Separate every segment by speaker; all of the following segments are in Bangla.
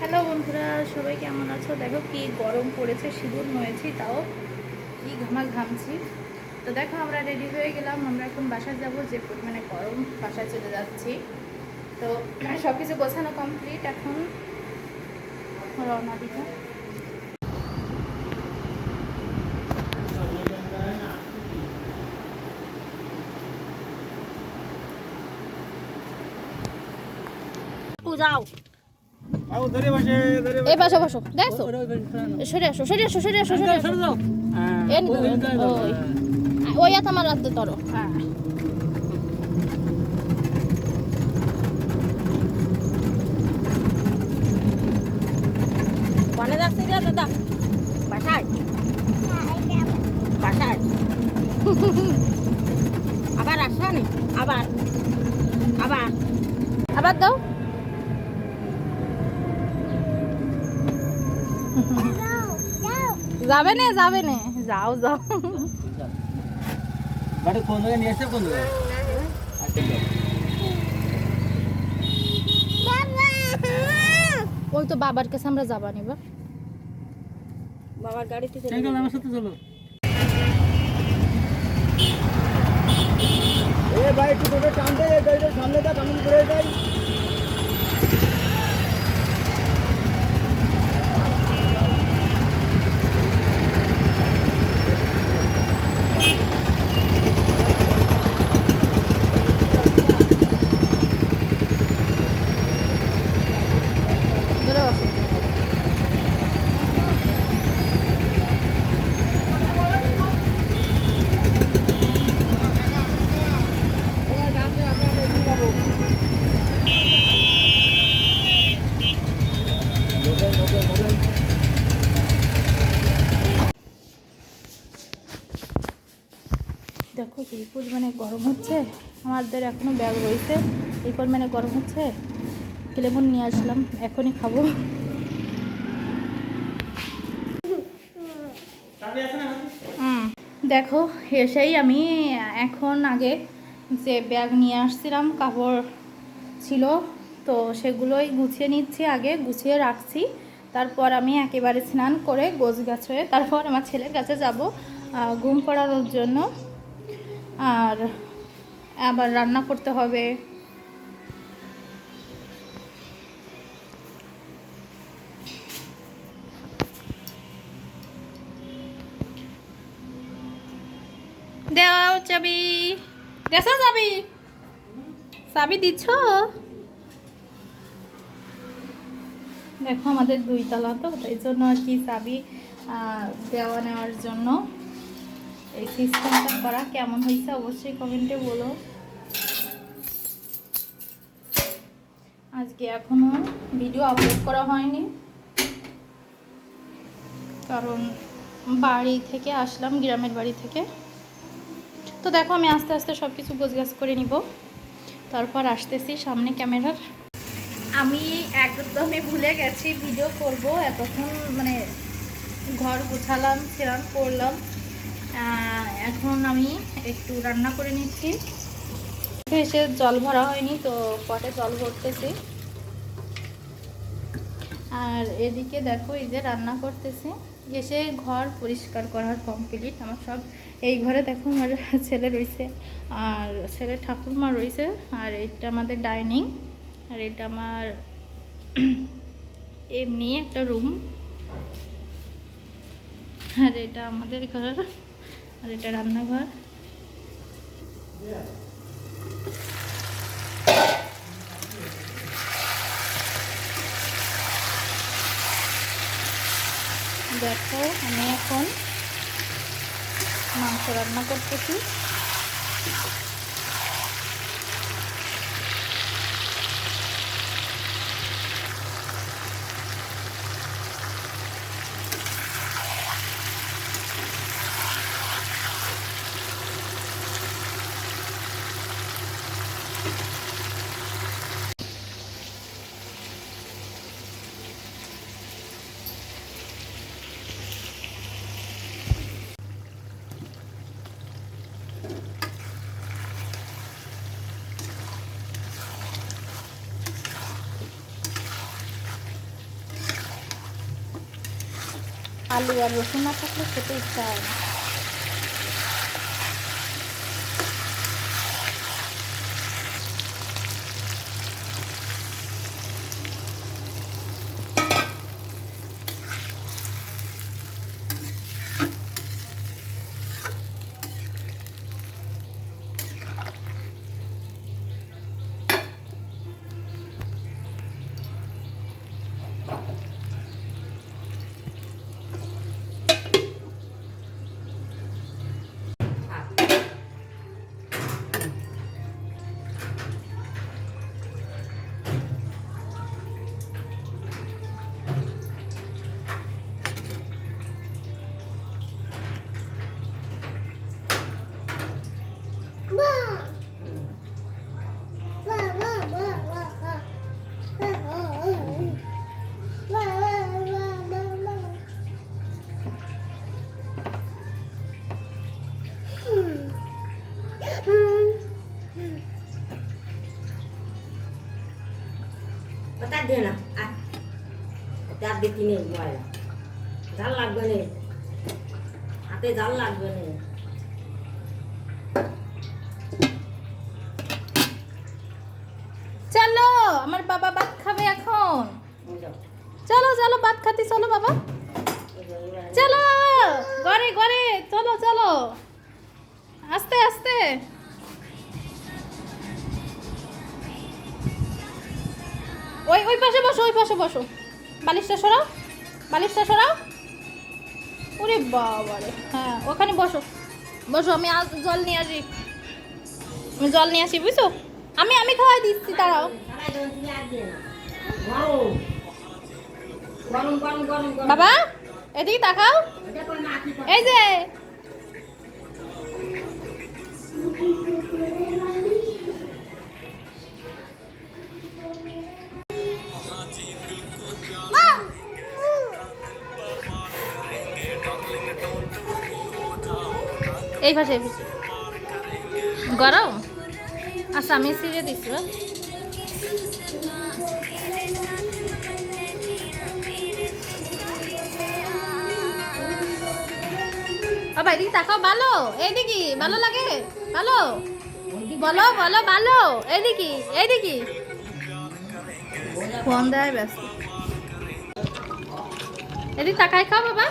Speaker 1: হ্যালো বন্ধুরা, সবাই কেমন আছো? দেখো কি গরম পড়েছে, সিঁদুর নয়েছি তাও কি ঘামা ঘামছি। তো দেখো, আমরা রেডি হয়ে গেলাম, আমরা এখন বাসায় যাব, যে পরিমাণে গরম বাসায় চলে যাচ্ছি। তো সব কিছু গোছানো কমপ্লিট এখন রওনা দিতে
Speaker 2: যাও
Speaker 1: এই পাশে বসো দেখছ সরে আসো সরে আসো সরে আসো সরে আসো। ওই আমার হ্যাঁ।
Speaker 2: বনে যাচ্ছে রে দাদা? বাসায়? বাসায়। আবার আসা নি? আবার। আবার।
Speaker 1: আবার দাও। যাবে না যাবে না যাও যাও
Speaker 3: বাড়ি কোন জায়গায় নিয়ে এসছে কোন জায়গায়
Speaker 1: ওই তো বাবার কাছে আমরা যাবা নিবা
Speaker 2: বাবার গাড়িতে চলে
Speaker 3: সাইকেল আমার সাথে চলো এ ভাই একটু তোকে টান দে এই গাড়িটা সামনে দা কেমন করে যাই
Speaker 1: গরম হচ্ছে, আমাদের এখনও ব্যাগ রয়েছে। এই পরিমাণে গরম হচ্ছে, লেবুন নিয়ে আসলাম, এখনই খাব। দেখো, এসেই আমি এখন আগে যে ব্যাগ নিয়ে আসছিলাম, কাপড় ছিল, তো সেগুলোই গুছিয়ে নিচ্ছি আগে, গুছিয়ে রাখছি। তারপর আমি একেবারে স্নান করে গোছ গাছ হয়ে, তারপর আমার ছেলের কাছে যাব ঘুম পড়ানোর জন্য। আর আবার রান্না করতে হবে। দেও চাবি। দেছো চাবি? চাবি দিচ্ছ দেখো আমাদের দুই তলা তো, তাই জন্য আর কি চাবি দেওয়া নেওয়ার জন্য। এই সিস্টেমটা করা কেমন হয়েছে অবশ্যই কমেন্টে বলো। আজকে এখনও ভিডিও আপলোড করা হয়নি। কারণ বাড়ি থেকে আসলাম, গ্রামের বাড়ি থেকে। তো দেখো আমি আস্তে আস্তে সব কিছু গোছগাছ করে নিব। তারপর আসতেছি সামনে ক্যামেরার। আমি একদমই ভুলে গেছি ভিডিও করব। এতক্ষণ মানে ঘর গোছালাম সেরাম করলাম। এখন আমি একটু রান্না করে নিচ্ছি। এসে জল ভরা হয়নি, তো পটে জল ভরতেছি। আর এদিকে দেখো, এই যে রান্না করতেছি। এসে ঘর পরিষ্কার করার কমপ্লিট আমার সব, এই ঘরে দেখো আমার ছেলে রয়েছে, আর ছেলে ঠাকুরমা রয়েছে, আর এটা আমাদের ডাইনিং আর এটা আমার এমনি একটা রুম আর এটা আমাদের ঘর। আর এটা রান্নাঘর। দেখো আমি এখন মাংস রান্না করতেছি। আলু আর রসুন না থাকলে খেতে ইচ্ছা হয় না।
Speaker 2: চার দিতে নেই ময়লা। জাল লাগবে না। হাতে জাল লাগবে না।
Speaker 1: চলো আমার বাবা ভাত খাবে এখন। চলো চলো ভাত খাতে চলো বাবা। চলো ঘরে ঘরে চলো চলো। আস্তে আস্তে। ওই ওই পাশে বসো ওই পাশে বসো। বালিশটা সরাও বালিশটা সরাও। ওরে বাবারে। হ্যাঁ ওখানে বসো। বসো, আমি আজ জল নিয়ে আসি। আমি জল নিয়ে আসি, বুঝছ? আমি আমি খাওয়াই দিচ্ছি তারাও বাবা, এদিকে তাকাও? এই যে এই পাশে গরম? আচ্ছা আমি সিরে দিচ্ছি। বাবা, এদিকে তাকাও, ভালো। এইদিকে, ভালো লাগে? ভালো? বলো বলো, ভালো। এইদিকে এইদিকে। ফোন দেয় ব্যস্ত। এদিকে তাকাই খাও, বাবা।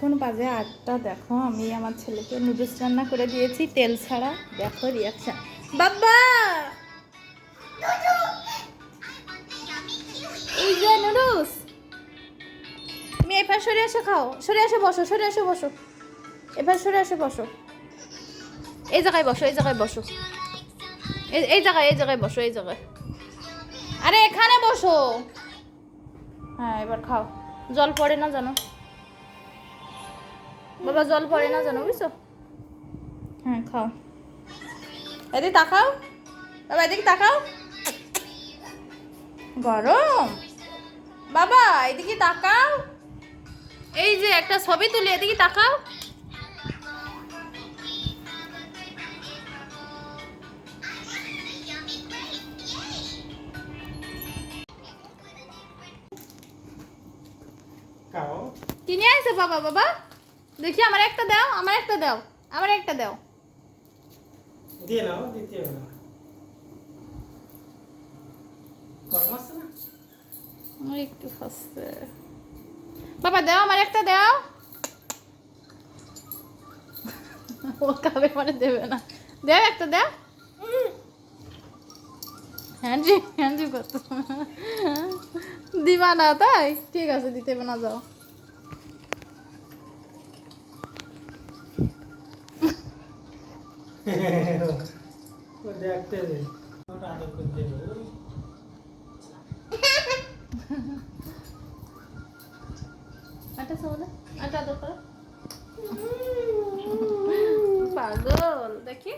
Speaker 1: এখন বাজে আটটা, দেখো আমি আমার ছেলেকে নুডলস রান্না করে দিয়েছি, তেল ছাড়া। দেখো রিয়াকশন বাবা! এই যে নুডলস। তুমি এবার সরে এসে, খাও। সরে এসে, বসো, সরে এসে, বসো। এবার সরে এসে, বসো। এই জায়গায় বসো, এই জায়গায় বসো। এই জায়গায় এই জায়গায় বসো, এই জায়গায়। আরে, এখানে বসো। হ্যাঁ এবার খাও। জল পড়ে না জানো বাবা জল পড়ে না জানো বুঝছ? হ্যাঁ খাও। এদিকে তাকাও। বাবা এদিকে তাকাও। গরম। বাবা এদিকে তাকাও। এই যে একটা ছবি তুলি এদিকে তাকাও।
Speaker 3: খাও।
Speaker 1: কি নিয়ে বাবা বাবা? দেখি আমার একটা দাও আমার একটা দাও আমার একটা দাও।
Speaker 3: দিয়ে নাও দিতে হবে না।
Speaker 1: আমার একটু ফাসছে। বাবা দাও আমার একটা দাও। ও খাবে মানে দেবে না। দেও একটা দাও। হ্যাঁ জি হ্যাঁ জি দিবা না তাই? ঠিক আছে দিতে না যাও।
Speaker 3: দেখতে দে।
Speaker 1: পাগল দেখি।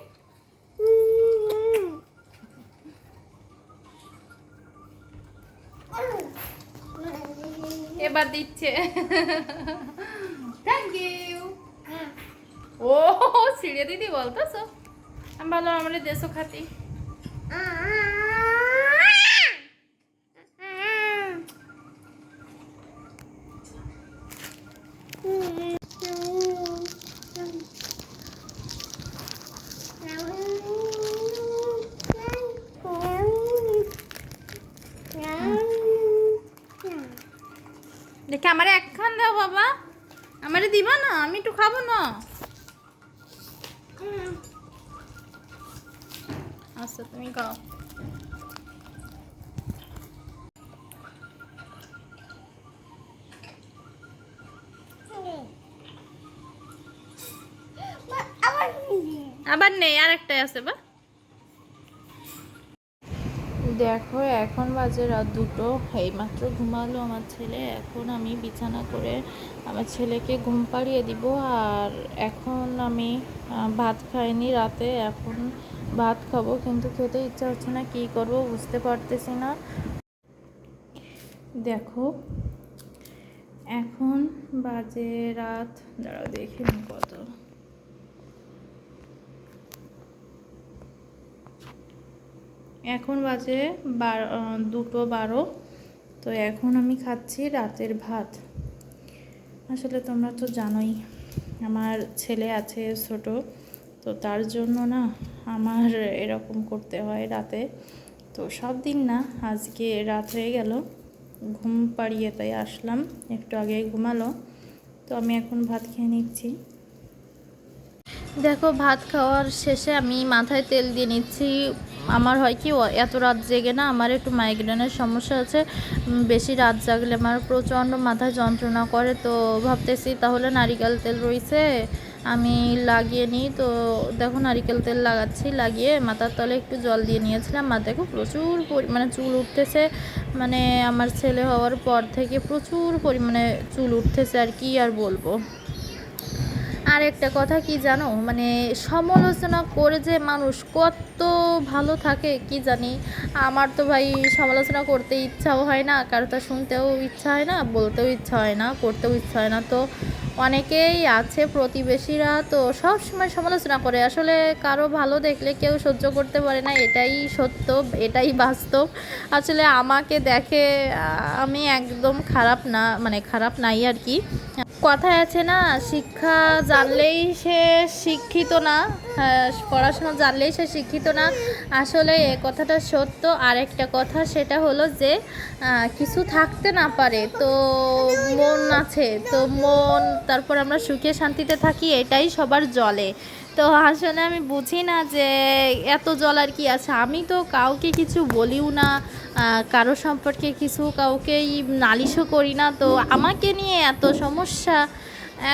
Speaker 1: এবার দিচ্ছে। থ্যাংক ইউ ও ছিঁড়ে দিদি বলতো সব। আমি আমাদের দেশও খাতি দেখে আমার একখান দাও বাবা আমারে দিবা না আমি একটু খাব না আচ্ছা তুমি খাও আবার নেই আর একটাই আছে বা? দেখো, এখন বাজে রাত দুটো। এইমাত্র ঘুমালো আমার ছেলে। এখন আমি বিছানা করে আমার ছেলেকে ঘুম পাড়িয়ে দিব। আর এখন আমি ভাত খাইনি রাতে। এখন ভাত খাব, কিন্তু খেতে ইচ্ছা হচ্ছে না। কী করব বুঝতে পারতেছি না। দেখো, এখন বাজে রাত। দাঁড়াও, দেখি কত এখন বাজে বারো দুটো বারো। তো এখন আমি খাচ্ছি রাতের ভাত। আসলে তোমরা তো জানোই, আমার ছেলে আছে ছোট, তো তার জন্য না আমার এরকম করতে হয় রাতে। তো সব দিন না, আজকে রাত হয়ে গেল, ঘুম পাড়িয়ে তাই আসলাম, একটু আগে ঘুমালো। তো আমি এখন ভাত খেয়ে নিচ্ছি। দেখো, ভাত খাওয়ার শেষে আমি মাথায় তেল দিয়ে নিচ্ছি আমার হয় কি এত রাত জেগে না আমার একটু মাইগ্রেনের সমস্যা আছে। বেশি রাত জাগলে আমার প্রচণ্ড মাথায় যন্ত্রণা করে, তো ভাবতেছি তাহলে নারিকেল তেল রয়েছে আমি লাগিয়ে নিই। তো দেখো নারিকেল তেল লাগাচ্ছি, লাগিয়ে মাথার তলে একটু জল দিয়ে নিয়েছিলাম। মাথায় খুব প্রচুর পরিমাণে চুল উঠতেছে মানে আমার ছেলে হওয়ার পর থেকে প্রচুর পরিমাণে চুল উঠতেছে আর কি আর বলব। আর একটা কথা কি জানো? মানে সমালোচনা করে যে মানুষ কত ভালো থাকে, কি জানি? আমার তো ভাই সমালোচনা করতে ইচ্ছাও হয় না কারও তা শুনতেও ইচ্ছা হয় না, বলতেও ইচ্ছা হয় না, করতেও ইচ্ছা হয় না। তো অনেকেই আছে, প্রতিবেশীরা তো সব সময় সমালোচনা করে। আসলে কারও ভালো দেখলে কেউ সহ্য করতে পারে না, এটাই সত্য, এটাই বাস্তব। আসলে আমাকে দেখে আমি একদম খারাপ না মানে খারাপ নাই আর কি। কথায় আছে না শিক্ষা জানলেই সে শিক্ষিত না হ্যাঁ, পড়াশোনা জানলেই সে শিক্ষিত না। আসলে এ কথাটা সত্য। আর একটা কথা সেটা হলো যে কিছু থাকতে না পারে তো মন আছে তো মন তারপর আমরা সুখে শান্তিতে থাকি এটাই সবার জলে। তো আসলে আমি বুঝি না যে এত জল আর কি আছে। আমি তো কাউকে কিছু বলিও না কারও সম্পর্কে কিছু কাউকেই নালিশও করি না। তো আমাকে নিয়ে এত সমস্যা,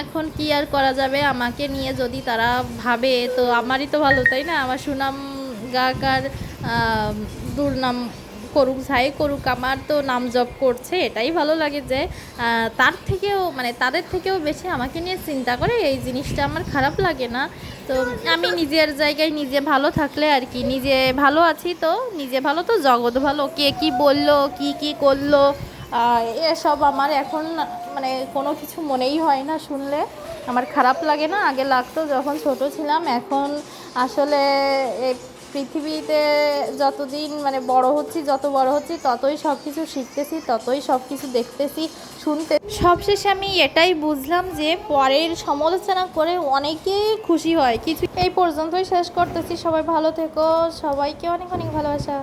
Speaker 1: এখন কি আর করা যাবে? আমাকে নিয়ে যদি তারা ভাবে, তো আমারই তো ভালো, তাই না? আমার সুনাম গাক আর দুর্নাম করুক, যাই করুক, আমার তো নাম জপ করছে, এটাই ভালো লাগে যে তার থেকেও মানে তাদের থেকেও বেশি আমাকে নিয়ে চিন্তা করে, এই জিনিসটা আমার খারাপ লাগে না। তো আমি নিজের জায়গায় নিজে ভালো থাকলে আর কি, নিজে ভালো আছি তো, নিজে ভালো তো, জগৎ ভালো, কে কি বলল, কি কি করল এসব আমার এখন মানে কোনো কিছু মনেই হয় না শুনলে। আমার খারাপ লাগে না, আগে লাগতো যখন ছোট ছিলাম, এখন আসলে পৃথিবীতে যতদিন মানে বড় হচ্ছি, যত বড় হচ্ছি, ততই সব কিছু শিখতেছি, ততই সব কিছু দেখতেছি, শুনতে, সবশেষে আমি এটাই বুঝলাম যে পরের সমালোচনা করে অনেকে খুশি হয়। কিছু এই পর্যন্তই শেষ করতেছি। সবাই ভালো থেকো। সবাইকে অনেক অনেক ভালোবাসা।